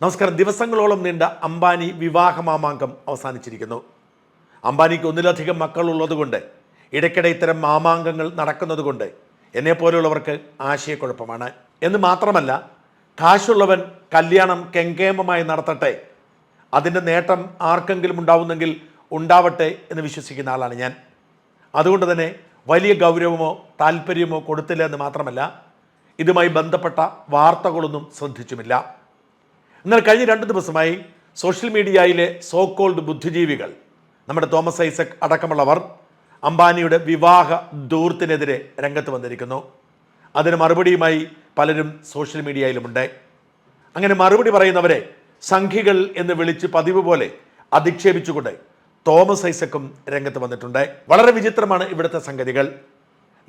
നമസ്കാരം. ദിവസങ്ങളോളം നീണ്ട അംബാനി വിവാഹ മാമാങ്കം അവസാനിച്ചിരിക്കുന്നു. അംബാനിക്ക് ഒന്നിലധികം മക്കളുള്ളതുകൊണ്ട് ഇടയ്ക്കിടെ ഇത്തരം മാമാങ്കങ്ങൾ നടക്കുന്നതുകൊണ്ട് എന്നെപ്പോലെയുള്ളവർക്ക് ആശയക്കുഴപ്പമാണ്. എന്ന് മാത്രമല്ല കാശുള്ളവൻ കല്യാണം കെങ്കേമമായി നടത്തട്ടെ അതിന്റെ നേട്ടം ആർക്കെങ്കിലും ഉണ്ടാവുന്നെങ്കിൽ ഉണ്ടാവട്ടെ എന്ന് വിശ്വസിക്കുന്ന ആളാണ് ഞാൻ. അതുകൊണ്ട് തന്നെ വലിയ ഗൗരവമോ താല്പര്യമോ കൊടുത്തില്ല എന്ന് മാത്രമല്ല ഇതുമായി ബന്ധപ്പെട്ട വാർത്തകളൊന്നും ശ്രദ്ധിച്ചുമില്ല. എന്നാൽ കഴിഞ്ഞ രണ്ട് ദിവസമായി സോഷ്യൽ മീഡിയയിലെ സോ കോൾഡ് ബുദ്ധിജീവികൾ നമ്മുടെ തോമസ് ഐസക് അടക്കമുള്ളവർ അംബാനിയുടെ വിവാഹ ദൂർത്തിനെതിരെ രംഗത്ത് വന്നിരിക്കുന്നു. അതിന് മറുപടിയുമായി പലരും സോഷ്യൽ മീഡിയയിലുമുണ്ട്. അങ്ങനെ മറുപടി പറയുന്നവരെ സംഘികൾ എന്ന് വിളിച്ച് പതിവ് പോലെ അധിക്ഷേപിച്ചുകൊണ്ട് തോമസ് ഐസക്കും രംഗത്ത് വന്നിട്ടുണ്ട്. വളരെ വിചിത്രമാണ് ഇവിടുത്തെ സംഗതികൾ.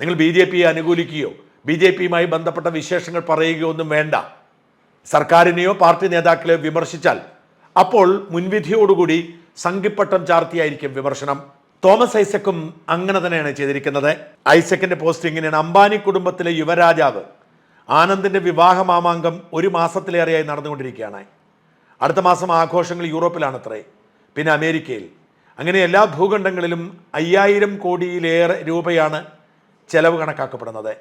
നിങ്ങൾ ബി ജെ പിയെ അനുകൂലിക്കുകയോ ബി ജെ പിയുമായി ബന്ധപ്പെട്ട വിശേഷങ്ങൾ പറയുകയോ ഒന്നും വേണ്ട. സർക്കാരിനെയോ പാർട്ടി നേതാക്കളെയോ വിമർശിച്ചാൽ അപ്പോൾ മുൻവിധിയോടുകൂടി സംഘിപ്പട്ടം ചാർത്തിയായിരിക്കും വിമർശനം. തോമസ് ഐസക്കും അങ്ങനെ തന്നെയാണ് ചെയ്തിരിക്കുന്നത്. ഐസക്കിന്റെ പോസ്റ്റ് ഇങ്ങനെയാണ്. അംബാനി കുടുംബത്തിലെ യുവരാജാവ് ആനന്ദിന്റെ വിവാഹ മാമാങ്കം ഒരു മാസത്തിലേറെയായി നടന്നുകൊണ്ടിരിക്കുകയാണ്. അടുത്ത മാസം ആഘോഷങ്ങൾ യൂറോപ്പിലാണത്രേ. പിന്നെ അമേരിക്കയിൽ. അങ്ങനെ എല്ലാ ഭൂഖണ്ഡങ്ങളിലും അയ്യായിരം കോടിയിലേറെ രൂപയാണ് ചെലവ് കണക്കാക്കപ്പെടുന്നത്.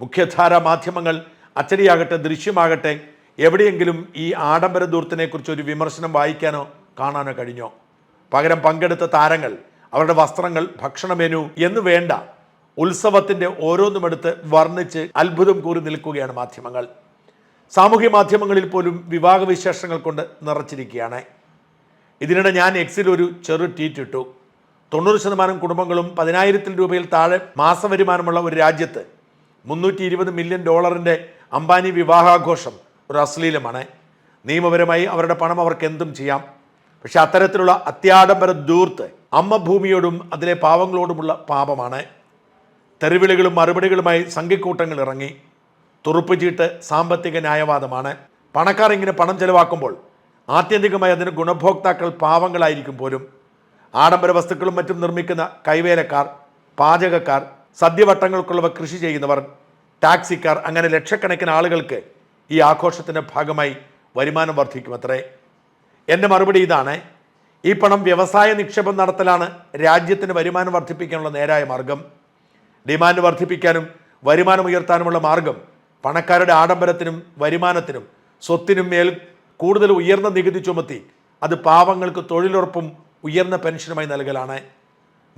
മുഖ്യധാര മാധ്യമങ്ങൾ അച്ചടിയാകട്ടെ ദൃശ്യമാകട്ടെ എവിടെയെങ്കിലും ഈ ആഡംബര ദൂർത്തിനെക്കുറിച്ച് ഒരു വിമർശനം വായിക്കാനോ കാണാനോ കഴിഞ്ഞോ? പകരം പങ്കെടുത്ത താരങ്ങൾ അവരുടെ വസ്ത്രങ്ങൾ ഭക്ഷണ മെനു എന്ന് വേണ്ട ഉത്സവത്തിന്റെ ഓരോന്നുമെടുത്ത് വർണിച്ച് അത്ഭുതം കൂറി നിൽക്കുകയാണ് മാധ്യമങ്ങൾ. സാമൂഹ്യ മാധ്യമങ്ങളിൽ പോലും വിവാഹ വിശേഷങ്ങൾ കൊണ്ട് നിറച്ചിരിക്കുകയാണ്. ഇതിനിടെ ഞാൻ എക്സിൽ ഒരു ചെറു ട്വീറ്റ് ഇട്ടു. തൊണ്ണൂറ് ശതമാനം കുടുംബങ്ങളും പതിനായിരത്തിൽ രൂപയിൽ താഴെ മാസവരുമാനമുള്ള ഒരു രാജ്യത്ത് മുന്നൂറ്റി ഇരുപത് മില്യൺ ഡോളറിന്റെ അംബാനി വിവാഹാഘോഷം ഒരു അശ്ലീലമാണ്. നിയമപരമായി അവരുടെ പണം അവർക്ക് എന്തും ചെയ്യാം. പക്ഷെ അത്തരത്തിലുള്ള അത്യാഡംബര ദൂർത്ത് അമ്മ ഭൂമിയോടും അതിലെ പാവങ്ങളോടുമുള്ള പാപമാണ്. തെരുവിളികളും മറുപടികളുമായി സംഘിക്കൂട്ടങ്ങൾ ഇറങ്ങി. തുറുപ്പ് ചീട്ട് സാമ്പത്തിക ന്യായവാദമാണ്. പണക്കാർ ഇങ്ങനെ പണം ചെലവാക്കുമ്പോൾ ആത്യന്തികമായി അതിന് ഗുണഭോക്താക്കൾ പാവങ്ങളായിരിക്കും പോലും. ആഡംബര വസ്തുക്കളും മറ്റും നിർമ്മിക്കുന്ന കൈവേലക്കാർ പാചകക്കാർ സദ്യവട്ടങ്ങൾക്കുള്ളവ കൃഷി ചെയ്യുന്നവർ ടാക്സിക്കാർ അങ്ങനെ ലക്ഷക്കണക്കിന് ആളുകൾക്ക് ഈ ആഘോഷത്തിന്റെ ഭാഗമായി വരുമാനം വർദ്ധിക്കുമത്രേ? എന്റെ മറുപടി ഇതാണ്. ഈ പണം വ്യവസായ നിക്ഷേപം നടത്തലാണ് രാജ്യത്തിന് വരുമാനം വർദ്ധിപ്പിക്കാനുള്ള നേരായ മാർഗം. ഡിമാൻഡ് വർദ്ധിപ്പിക്കാനും വരുമാനം ഉയർത്താനുമുള്ള മാർഗം പണക്കാരുടെ ആഡംബരത്തിനും വരുമാനത്തിനും സ്വത്തിനും മേൽ കൂടുതൽ ഉയർന്ന നികുതി ചുമത്തി അത് പാവങ്ങൾക്ക് തൊഴിലുറപ്പും ഉയർന്ന പെൻഷനുമായി നൽകലാണ്.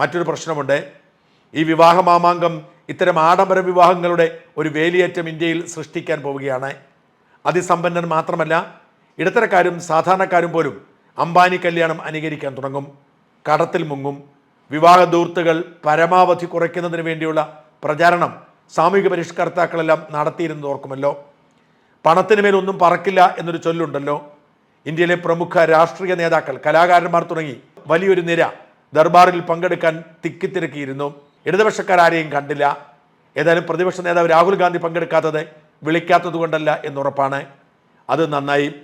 മറ്റൊരു പ്രശ്നമുണ്ട്. ഈ വിവാഹ മാമാങ്കം ഇത്തരം ആഡംബര വിവാഹങ്ങളുടെ ഒരു വേലിയേറ്റം ഇന്ത്യയിൽ സൃഷ്ടിക്കാൻ പോവുകയാണ്. അതിസമ്പന്നർ മാത്രമല്ല ഇടത്തരക്കാരും സാധാരണക്കാരും പോലും അംബാനി കല്യാണം അനുകരിക്കാൻ തുടങ്ങും. കടത്തിൽ മുങ്ങും. വിവാഹ ദൂർത്തുകൾ പരമാവധി കുറയ്ക്കുന്നതിന് വേണ്ടിയുള്ള പ്രചാരണം സാമൂഹിക പരിഷ്കർത്താക്കളെല്ലാം നടത്തിയിരുന്നത് ഓർക്കുമല്ലോ. പണത്തിന് മേലൊന്നും പറക്കില്ല എന്നൊരു ചൊല്ലുണ്ടല്ലോ. ഇന്ത്യയിലെ പ്രമുഖ രാഷ്ട്രീയ നേതാക്കൾ കലാകാരന്മാർ തുടങ്ങി വലിയൊരു നിര ദർബാറിൽ പങ്കെടുക്കാൻ തിക്കിത്തിരക്കിയിരുന്നു. ഇടതുപക്ഷക്കാരെയും കണ്ടില്ല. ഏതായാലും പ്രതിപക്ഷ നേതാവ് രാഹുൽ ഗാന്ധി പങ്കെടുക്കാത്തത് വിളിക്കാത്തത് കൊണ്ടല്ല എന്നുറപ്പാണ്. അത് നന്നായി.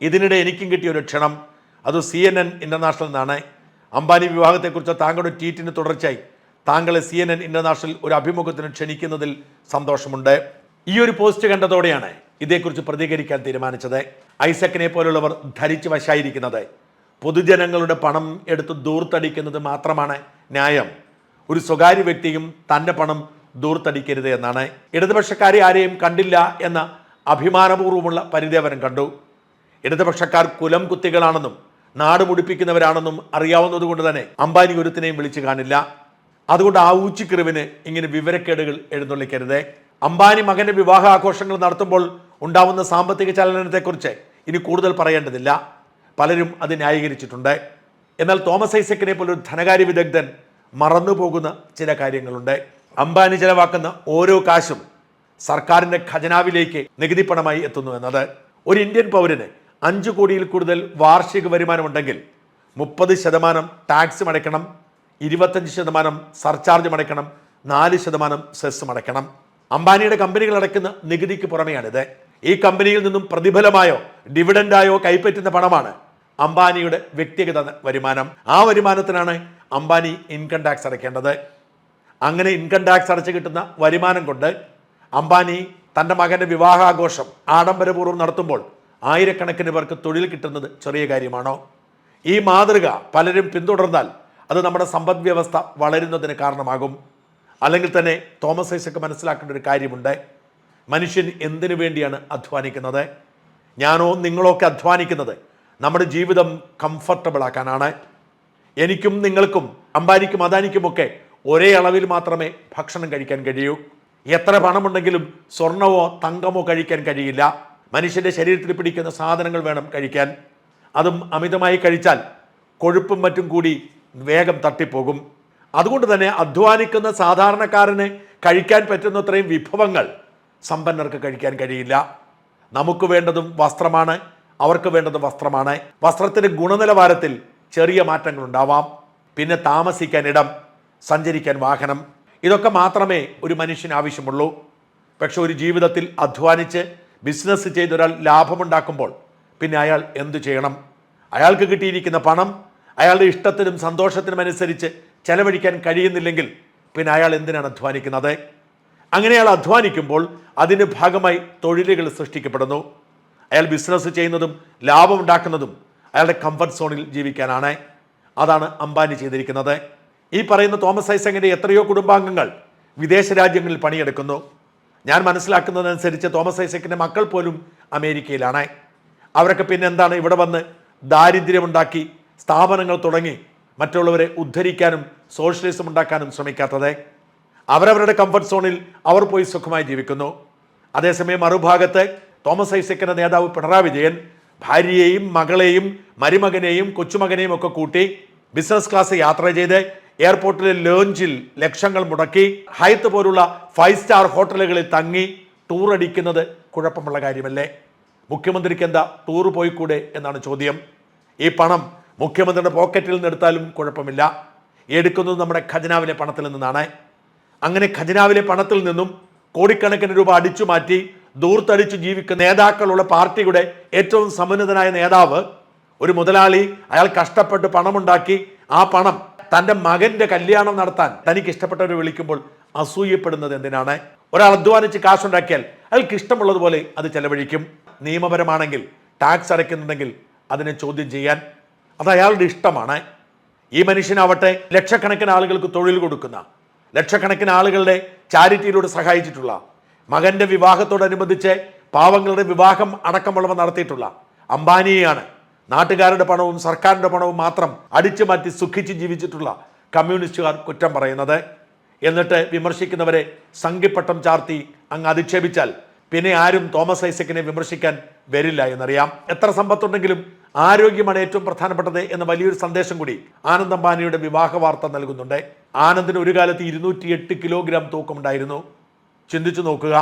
ഇതിനിടെ എനിക്കും കിട്ടിയ ഒരു ക്ഷണം. അത് സി എൻ എൻ ഇന്റർനാഷണൽ നിന്നാണ്. അംബാനി വിവാഹത്തെക്കുറിച്ച് താങ്കളുടെ ട്വീറ്റിന് തുടർച്ചയായി താങ്കളെ സി എൻ എൻ ഇന്റർനാഷണൽ ഒരു അഭിമുഖത്തിന് ക്ഷണിക്കുന്നതിൽ സന്തോഷമുണ്ട്. ഈ ഒരു പോസ്റ്റ് കണ്ടതോടെയാണ് ഇതേക്കുറിച്ച് പ്രതികരിക്കാൻ തീരുമാനിച്ചത്. ഐസക്കിനെ പോലുള്ളവർ ധരിച്ചു വശായിരിക്കുന്നത്. പൊതുജനങ്ങളുടെ പണം എടുത്ത് ദൂർത്തടിക്കുന്നത് മാത്രമാണ് ന്യായം. ഒരു സ്വകാര്യ വ്യക്തിയും തന്റെ പണം ദൂർത്തടിക്കരുത് എന്നാണ് ഇടതുപക്ഷക്കാരെ ആരെയും കണ്ടില്ല എന്ന അഭിമാനപൂർവമുള്ള പരിദേവനം കണ്ടു. ഇടതുപക്ഷക്കാർ കുലം കുത്തികളാണെന്നും നാട് മുടിപ്പിക്കുന്നവരാണെന്നും അറിയാവുന്നതുകൊണ്ട് തന്നെ അംബാനി ഒരുത്തിനെയും വിളിച്ചു കാണില്ല. അതുകൊണ്ട് ആ ഊച്ചിക്കിറിവിന് ഇങ്ങനെ വിവരക്കേടുകൾ എഴുന്നള്ളിക്കരുത്. അംബാനി മകന്റെ വിവാഹ ആഘോഷങ്ങൾ നടത്തുമ്പോൾ ഉണ്ടാവുന്ന സാമ്പത്തിക ചലനത്തെക്കുറിച്ച് ഇനി കൂടുതൽ പറയേണ്ടതില്ല. പലരും അത് ന്യായീകരിച്ചിട്ടുണ്ട്. എന്നാൽ തോമസ് ഐസക്കിനെ പോലൊരു ധനകാര്യ വിദഗ്ധൻ മറന്നുപോകുന്ന ചില കാര്യങ്ങളുണ്ട്. അംബാനി ചെലവാക്കുന്ന ഓരോ കാശും സർക്കാരിന്റെ ഖജനാവിലേക്ക് നികുതി പണമായി എത്തുന്നു എന്നത് ഒരു ഇന്ത്യൻ പൗരന് അഞ്ച് കോടിയിൽ കൂടുതൽ വാർഷിക വരുമാനമുണ്ടെങ്കിൽ മുപ്പത് ശതമാനം ടാക്സ് അടയ്ക്കണം ഇരുപത്തഞ്ച് ശതമാനം സർചാർജ് അടയ്ക്കണം നാല് ശതമാനം സെസ് അടയ്ക്കണം അംബാനിയുടെ കമ്പനികൾ അടയ്ക്കുന്ന നികുതിക്ക് പുറമെയാണിത്. ഈ കമ്പനിയിൽ നിന്നും പ്രതിഫലമായോ ഡിവിഡൻഡായോ കൈപ്പറ്റുന്ന പണമാണ് അംബാനിയുടെ വ്യക്തിഗത വരുമാനം. ആ വരുമാനത്തിനാണ് അംബാനി ഇൻകം ടാക്സ് അടയ്ക്കേണ്ടത്. അങ്ങനെ ഇൻകം ടാക്സ് അടച്ചു കിട്ടുന്ന വരുമാനം കൊണ്ട് അംബാനി തന്റെ മകന്റെ വിവാഹാഘോഷം ആഡംബരപൂർവം നടത്തുമ്പോൾ ആയിരക്കണക്കിന് പേർക്ക് തൊഴിൽ കിട്ടുന്നത് ചെറിയ കാര്യമാണോ? ഈ മാതൃക പലരും പിന്തുടർന്നാൽ അത് നമ്മുടെ സമ്പദ് വ്യവസ്ഥ വളരുന്നതിന് കാരണമാകും. അല്ലെങ്കിൽ തന്നെ തോമസ് ഐസക്ക് മനസ്സിലാക്കേണ്ട ഒരു കാര്യമുണ്ട്. മനുഷ്യൻ എന്തിനു വേണ്ടിയാണ് അധ്വാനിക്കുന്നത്? ഞാനോ നിങ്ങളോ ഒക്കെ അധ്വാനിക്കുന്നത് നമ്മുടെ ജീവിതം കംഫർട്ടബിൾ ആക്കാനാണ്. എനിക്കും നിങ്ങൾക്കും അംബാനിക്കും അദാനിക്കുമൊക്കെ ഒരേ അളവിൽ മാത്രമേ ഭക്ഷണം കഴിക്കാൻ കഴിയൂ. എത്ര പണമുണ്ടെങ്കിലും സ്വർണമോ തങ്കമോ കഴിക്കാൻ കഴിയില്ല. മനുഷ്യന്റെ ശരീരത്തിൽ പിടിക്കുന്ന സാധനങ്ങൾ വേണം കഴിക്കാൻ. അതും അമിതമായി കഴിച്ചാൽ കൊഴുപ്പും മറ്റും കൂടി വേഗം തട്ടിപ്പോകും. അതുകൊണ്ട് തന്നെ അധ്വാനിക്കുന്ന സാധാരണക്കാരന് കഴിക്കാൻ പറ്റുന്നത്രയും വിഭവങ്ങൾ സമ്പന്നർക്ക് കഴിക്കാൻ കഴിയില്ല. നമുക്ക് വേണ്ടതും വസ്ത്രമാണ് അവർക്ക് വേണ്ടതും വസ്ത്രമാണ്. വസ്ത്രത്തിന്റെ ഗുണനിലവാരത്തിൽ ചെറിയ മാറ്റങ്ങൾ ഉണ്ടാവാം പിന്നെ താമസിക്കാൻ ഇടം. സഞ്ചരിക്കാൻ വാഹനം. ഇതൊക്കെ മാത്രമേ ഒരു മനുഷ്യന് ആവശ്യമുള്ളൂ. പക്ഷെ ഒരു ജീവിതത്തിൽ അധ്വാനിച്ച് ബിസിനസ് ചെയ്ത് ഒരാൾ ലാഭമുണ്ടാക്കുമ്പോൾ പിന്നെ അയാൾ എന്തു ചെയ്യണം? അയാൾക്ക് കിട്ടിയിരിക്കുന്ന പണം അയാളുടെ ഇഷ്ടത്തിനും സന്തോഷത്തിനും അനുസരിച്ച് ചെലവഴിക്കാൻ കഴിയുന്നില്ലെങ്കിൽ പിന്നെ അയാൾ എന്തിനാണ് അധ്വാനിക്കുന്നത്? അങ്ങനെ അയാൾ അധ്വാനിക്കുമ്പോൾ അതിന്റെ ഭാഗമായി തൊഴിലുകൾ സൃഷ്ടിക്കപ്പെടുന്നു. അയാൾ ബിസിനസ് ചെയ്യുന്നതും ലാഭമുണ്ടാക്കുന്നതും അയാളുടെ കംഫർട്ട് സോണിൽ ജീവിക്കാനാണ്. അതാണ് അംബാനി ചെയ്തിരിക്കുന്നത്. ഈ പറയുന്ന തോമസ് ഐസങ്ങിന്റെ എത്രയോ കുടുംബാംഗങ്ങൾ വിദേശ രാജ്യങ്ങളിൽ പണിയെടുക്കുന്നു. ഞാൻ മനസ്സിലാക്കുന്നതനുസരിച്ച് തോമസ് ഐസക്കിന്റെ മക്കൾ പോലും അമേരിക്കയിലാണ്. അവരൊക്കെ പിന്നെ എന്താണ്? ഇവിടെ വന്ന് ദാരിദ്ര്യമുണ്ടാക്കി സ്ഥാപനങ്ങൾ തുടങ്ങി മറ്റുള്ളവരെ ഉദ്ധരിക്കാനും സോഷ്യലിസം ഉണ്ടാക്കാനും ശ്രമിക്കാത്തത്. അവരവരുടെ കംഫർട്ട് സോണിൽ അവർ പോയി സുഖമായി ജീവിക്കുന്നു. അതേസമയം മറുഭാഗത്ത് തോമസ് ഐസക്കിന്റെ നേതാവ് പിണറായി വിജയൻ ഭാര്യയെയും മകളെയും മരുമകനെയും കൊച്ചുമകനെയും ഒക്കെ കൂട്ടി ബിസിനസ് ക്ലാസ് യാത്ര ചെയ്ത് എയർപോർട്ടിലെ ലോഞ്ചിൽ ലക്ഷങ്ങൾ മുടക്കി ഹൈത്ത് പോലുള്ള ഫൈവ് സ്റ്റാർ ഹോട്ടലുകളിൽ തങ്ങി ടൂർ അടിക്കുന്നത് കുഴപ്പമുള്ള കാര്യമല്ലേ? മുഖ്യമന്ത്രിക്ക് എന്താ ടൂർ പോയിക്കൂടെ എന്നാണ് ചോദ്യം. ഈ പണം മുഖ്യമന്ത്രിയുടെ പോക്കറ്റിൽ നിന്ന് എടുത്താലും കുഴപ്പമില്ല. എടുക്കുന്നത് നമ്മുടെ ഖജനാവിലെ പണത്തിൽ നിന്നാണ്. അങ്ങനെ ഖജനാവിലെ പണത്തിൽ നിന്നും കോടിക്കണക്കിന് രൂപ അടിച്ചു മാറ്റി ദൂർത്തടിച്ചു ജീവിക്കുന്ന നേതാക്കളുള്ള പാർട്ടിയുടെ ഏറ്റവും സമുന്നതനായ നേതാവ് ഒരു മുതലാളി അയാൾ കഷ്ടപ്പെട്ട് പണമുണ്ടാക്കി ആ പണം തന്റെ മകന്റെ കല്യാണം നടത്താൻ തനിക്ക് ഇഷ്ടപ്പെട്ടവരെ വിളിക്കുമ്പോൾ അസൂയപ്പെടുന്നത് എന്തിനാണ്? ഒരാൾ അധ്വാനിച്ച് കാശുണ്ടാക്കിയാൽ അയാൾക്ക് ഇഷ്ടമുള്ളതുപോലെ അത് ചെലവഴിക്കും. നിയമപരമാണെങ്കിൽ ടാക്സ് അടയ്ക്കുന്നുണ്ടെങ്കിൽ അതിനെ ചോദ്യം ചെയ്യാൻ അത് അയാളുടെ ഇഷ്ടമാണ്. ഈ മനുഷ്യനാവട്ടെ ലക്ഷക്കണക്കിന് ആളുകൾക്ക് തൊഴിൽ കൊടുക്കുന്ന ലക്ഷക്കണക്കിന് ആളുകളുടെ ചാരിറ്റിയിലൂടെ സഹായിച്ചിട്ടുള്ള മകന്റെ വിവാഹത്തോടനുബന്ധിച്ച് പാവങ്ങളുടെ വിവാഹം അടക്കമുള്ളവ നടത്തിയിട്ടുള്ള അംബാനിയെയാണ് നാട്ടുകാരുടെ പണവും സർക്കാരിന്റെ പണവും മാത്രം അടിച്ചു മാറ്റി സുഖിച്ച് ജീവിച്ചിട്ടുള്ള കമ്മ്യൂണിസ്റ്റുകാർ കുറ്റം പറയുന്നത്. എന്നിട്ട് വിമർശിക്കുന്നവരെ സംഘിപ്പട്ടം ചാർത്തി അങ്ങ് അധിക്ഷേപിച്ചാൽ പിന്നെ ആരും തോമസ് ഐസക്കിനെ വിമർശിക്കാൻ വരില്ല എന്നറിയാം. എത്ര സമ്പത്തുണ്ടെങ്കിലും ആരോഗ്യമാണ് ഏറ്റവും പ്രധാനപ്പെട്ടത് എന്ന വലിയൊരു സന്ദേശം കൂടി ആനന്ദ് അംബാനിയുടെ വിവാഹ വാർത്ത നൽകുന്നുണ്ട്. ആനന്ദിന് ഒരു കാലത്ത് ഇരുന്നൂറ്റി എട്ട് കിലോഗ്രാം തൂക്കമുണ്ടായിരുന്നു. ചിന്തിച്ചു നോക്കുക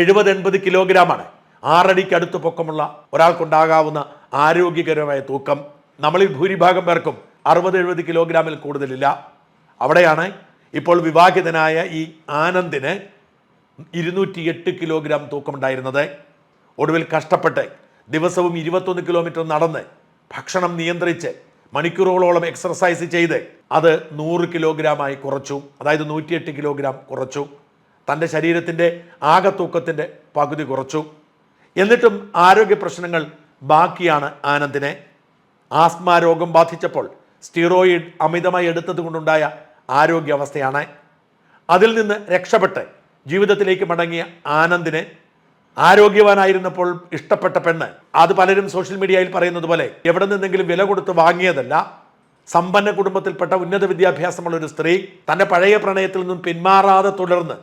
എഴുപത് എൺപത് കിലോഗ്രാമാണ് ആറടിക്ക് അടുത്ത് പൊക്കമുള്ള ഒരാൾക്കുണ്ടാകാവുന്ന ആരോഗ്യകരമായ തൂക്കം. നമ്മളിൽ ഭൂരിഭാഗം പേർക്കും അറുപത് എഴുപത് കിലോഗ്രാമിൽ കൂടുതലില്ല. അവിടെയാണ് ഇപ്പോൾ വിവാഹിതനായ ഈ ആനന്ദിന് ഇരുന്നൂറ്റി എട്ട് കിലോഗ്രാം തൂക്കമുണ്ടായിരുന്നത്. ഒടുവിൽ കഷ്ടപ്പെട്ട് ദിവസവും ഇരുപത്തൊന്ന് കിലോമീറ്റർ നടന്ന് ഭക്ഷണം നിയന്ത്രിച്ച് മണിക്കൂറുകളോളം എക്സർസൈസ് ചെയ്ത് അത് നൂറ് കിലോഗ്രാമായി കുറച്ചു. അതായത് നൂറ്റിയെട്ട് കിലോഗ്രാം കുറച്ചു. തന്റെ ശരീരത്തിന്റെ ആകെ തൂക്കത്തിന്റെ പകുതി കുറച്ചു. എന്നിട്ടും ആരോഗ്യ പ്രശ്നങ്ങൾ ബാക്കിയാണ് ആനന്ദിനെ. ആസ്മ രോഗം ബാധിച്ചപ്പോൾ സ്റ്റീറോയിഡ് അമിതമായി എടുത്തത് കൊണ്ടുണ്ടായ ആരോഗ്യാവസ്ഥയാണ്. അതിൽ നിന്ന് രക്ഷപ്പെട്ട് ജീവിതത്തിലേക്ക് മടങ്ങിയ ആനന്ദിനെ ആരോഗ്യവാനായിരുന്നപ്പോൾ ഇഷ്ടപ്പെട്ട പെണ്ണ്. അത് പലരും സോഷ്യൽ മീഡിയയിൽ പറയുന്നത് പോലെ എവിടെ നിന്നെങ്കിലും വില കൊടുത്ത് വാങ്ങിയതല്ല. സമ്പന്ന കുടുംബത്തിൽപ്പെട്ട ഉന്നത വിദ്യാഭ്യാസമുള്ള ഒരു സ്ത്രീ തന്റെ പഴയ പ്രണയത്തിൽ നിന്നും പിന്മാറാതെ തുടർന്ന്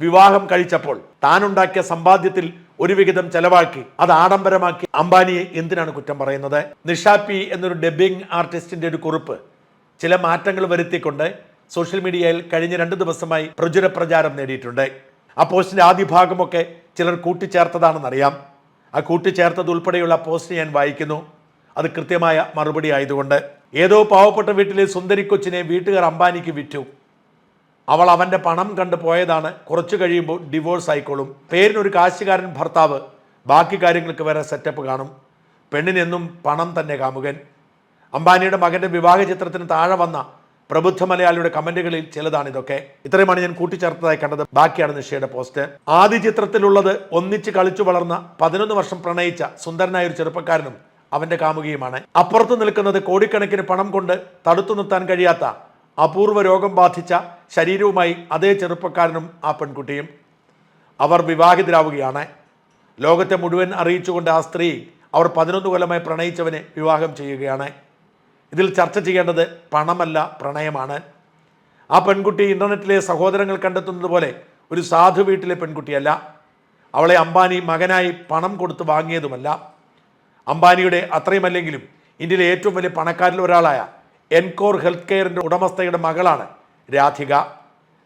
വിവാഹം കഴിച്ചപ്പോൾ താനുണ്ടാക്കിയ സമ്പാദ്യത്തിൽ ഒരു വിഹിതം ചെലവാക്കി അത് ആഡംബരമാക്കി. അംബാനിയെ എന്തിനാണ് കുറ്റം പറയുന്നത്? നിഷാപ്പി എന്നൊരു ഡബ്ബിംഗ് ആർട്ടിസ്റ്റിന്റെ ഒരു കുറിപ്പ്. ചില മാറ്റങ്ങൾ വരുത്തിക്കൊണ്ട് സോഷ്യൽ മീഡിയയിൽ കഴിഞ്ഞ രണ്ട് ദിവസമായി പ്രചുര പ്രചാരം നേടിയിട്ടുണ്ട്. ആ പോസ്റ്റിന്റെ ആദ്യ ഭാഗമൊക്കെ ചിലർ കൂട്ടിച്ചേർത്തതാണെന്നറിയാം. ആ കൂട്ടിച്ചേർത്തത് ഉൾപ്പെടെയുള്ള പോസ്റ്റ് ഞാൻ വായിക്കുന്നു. അത് കൃത്യമായ മറുപടി ആയതുകൊണ്ട്. ഏതോ പാവപ്പെട്ട വീട്ടിലെ സുന്ദരി കൊച്ചിനെ വീട്ടുകാർ അംബാനിക്ക് വിറ്റു. അവൾ അവന്റെ പണം കണ്ട് പോയതാണ്. കുറച്ചു കഴിയുമ്പോൾ ഡിവോഴ്സ് ആയിക്കോളും. പേരിനൊരു കാശുകാരൻ ഭർത്താവ്. ബാക്കി കാര്യങ്ങൾക്ക് വേറെ സെറ്റപ്പ് കാണും. പെണ്ണിനെന്നും പണം തന്നെ കാമുകൻ. അംബാനിയുടെ മകന്റെ വിവാഹ ചിത്രത്തിന് താഴെ വന്ന പ്രബുദ്ധ മലയാളിയുടെ കമന്റുകളിൽ ചിലതാണ് ഇതൊക്കെ. ഇത്രയുമാണ് ഞാൻ കൂട്ടിച്ചേർത്തതായി കണ്ടത്. ബാക്കിയാണ് നിഷയുടെ പോസ്റ്റ്. ആദ്യ ചിത്രത്തിലുള്ളത് ഒന്നിച്ച് കളിച്ചു വളർന്ന പതിനൊന്ന് വർഷം പ്രണയിച്ച സുന്ദരനായ ഒരു ചെറുപ്പക്കാരനും അവന്റെ കാമുകിയുമാണ്. അപ്പുറത്ത് നിൽക്കുന്നത് കോടിക്കണക്കിന് പണം കൊണ്ട് തടുത്തു നിർത്താൻ കഴിയാത്ത അപൂർവ രോഗം ബാധിച്ച ശരീരവുമായി അതേ ചെറുപ്പക്കാരനും ആ പെൺകുട്ടിയും അവർ വിവാഹിതരാവുകയാണ്. ലോകത്തെ മുഴുവൻ അറിയിച്ചുകൊണ്ട് ആ സ്ത്രീ അവർ പതിനൊന്ന് കൊല്ലമായി പ്രണയിച്ചവനെ വിവാഹം ചെയ്യുകയാണ്. ഇതിൽ ചർച്ച ചെയ്യേണ്ടത് പണമല്ല പ്രണയമാണ്. ആ പെൺകുട്ടി ഇന്റർനെറ്റിലെ സഹോദരങ്ങൾ കണ്ടെത്തുന്നത് പോലെ ഒരു സാധു വീട്ടിലെ പെൺകുട്ടിയല്ല. അവളെ അംബാനി മകനായി പണം കൊടുത്ത് വാങ്ങിയതുമല്ല. അംബാനിയുടെ അത്രയുമല്ലെങ്കിലും ഇന്ത്യയിലെ ഏറ്റവും വലിയ പണക്കാരിൽ ഒരാളായ എൻകോർ ഹെൽത്ത് കെയറിന്റെ ഉടമസ്ഥയുടെ മകളാണ് രാധിക.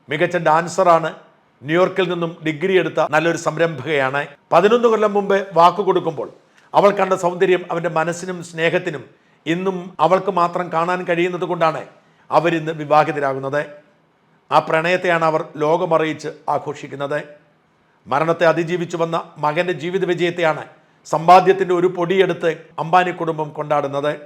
മികച്ച ഡാൻസറാണ് ന്യൂയോർക്കിൽ നിന്നും ഡിഗ്രി എടുത്ത നല്ലൊരു സംരംഭകയാണ്. പതിനൊന്ന് കൊല്ലം മുമ്പ് വാക്കു കൊടുക്കുമ്പോൾ അവൾ കണ്ട സൗന്ദര്യം അവന്റെ മനസ്സിനും സ്നേഹത്തിനും ഇന്നും അവൾക്ക് മാത്രം കാണാൻ കഴിയുന്നത് കൊണ്ടാണ് അവരിന്ന് വിവാഹിതരാകുന്നത്. ആ പ്രണയത്തെയാണ് അവർ ലോകമറിയിച്ച് ആഘോഷിക്കുന്നത്. മരണത്തെ അതിജീവിച്ചു വന്ന മകന്റെ ജീവിത വിജയത്തെയാണ് സമ്പാദ്യത്തിന്റെ ഒരു പൊടിയെടുത്ത് അംബാനി കുടുംബം കൊണ്ടാടുന്നത്.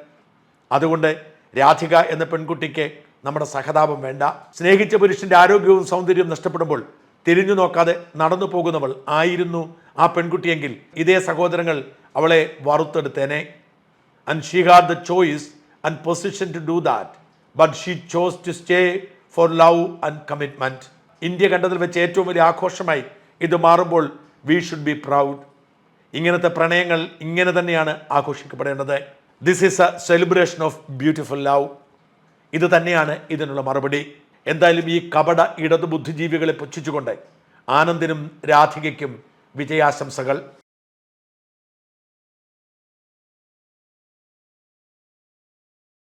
അതുകൊണ്ട് രാധിക എന്ന പെൺകുട്ടിക്ക് നമ്മുടെ സഹതാപം വേണ്ട. സ്നേഹിച്ച പുരുഷന്റെ ആരോഗ്യവും സൗന്ദര്യവും നഷ്ടപ്പെടുമ്പോൾ തിരിഞ്ഞു നോക്കാതെ നടന്നു പോകുന്നവൾ ആയിരുന്നു ആ പെൺകുട്ടിയെങ്കിൽ. ഇതേ സഹോദരങ്ങൾ അവളെ വറുത്തെടുത്തേനെ. And she had the choice and position to do that but she chose to stay for love and commitment India കണ്ടതിൽ വെച്ച് ഏറ്റവും വലിയ ആഘോഷമായി ഇത് മാറുമ്പോൾ വി ഷുഡ് ബി പ്രൗഡ് ഇങ്ങനത്തെ പ്രണയങ്ങൾ ഇങ്ങനെ തന്നെയാണ് ആഘോഷിക്കപ്പെടേണ്ടത്. This is a celebration of beautiful love ഇത് തന്നെയാണ് ഇതിനുള്ള മറുപടി. എന്തായാലും ഈ കപട ഇടതു ബുദ്ധിജീവികളെ പുച്ഛിച്ചുകൊണ്ട് ആനന്ദിനും രാധികയ്ക്കും വിജയാശംസകൾ.